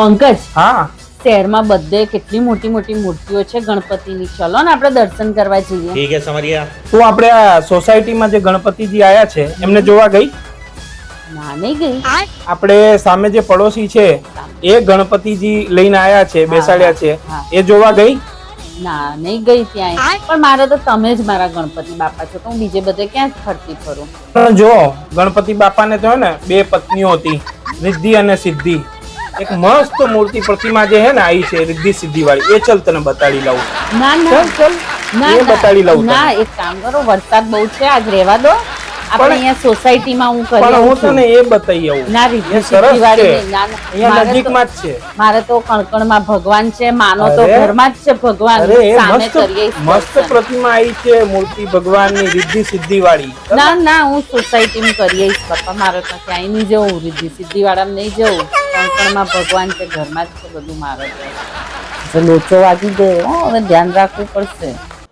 પંકજ હા. શહેરમાં બધે કેટલી મોટી મોટી મૂર્તિઓ છે ગણપતિની. ચલો ને આપણે દર્શન કરવા જઈએ. ઠીક છે સમરિયા. તો આપણે આ સોસાયટીમાં જે ગણપતિજી આયા છે એમને જોવા ગઈ? ના નહીં ગઈ. આપણે સામે જે પડોશી છે એ ગણપતિજી લઈને આયા છે બેસાડ્યા છે. એ જોવા ગઈ? ના નહીં ગઈ ત્યાં. પણ મારે તો તમે જ મારા ગણપતિ બાપા છો તો હું બીજે બધે ક્યાં ફરતી ફરું? જો ગણપતિ બાપાને તો હે ને બે પત્નીઓ હતી રિદ્ધિ અને સિદ્ધિ. એક મસ્ત મૂર્તિ પ્રતિમા જે હે ને આવી છે રિદ્ધિ સિદ્ધિ વાળી. એ ચલ તને બતાડી લઉં ના ના. ચલ ચલ. ના એ બતાડી લઉં ના એક કામ કરો વરસાદ બહુ છે આજ રહેવા દો. આપણે અહીંયા સોસાયટીમાં હું કરી પણ હું તને એ બતાવી આવું. ના નહીં. ના, ના. અહીંયા મારે તો- નજીકમાં જ છે. મારે તો કણકણમાં ભગવાન છે માનો તો ઘરમાં જ છે ભગવાન. અરે સામે મસ્ત કરીએ મસ્ત પ્રતિમા આવી છે મૂર્તિ ભગવાનની રિદ્ધિ સિદ્ધિ વાળી. ના ના હું સોસાયટીમાં કરી આવીશ પપ્પા મારે તો ક્યાંય નહીં જવું રિદ્ધિ સિદ્ધિ વાળામાં નહીં જવું. કણકણમાં ભગવાન છે, ઘરમાં જ છે બધું મારે. જો લોચો વાગી ગયો હવે ધ્યાન રાખવું પડશે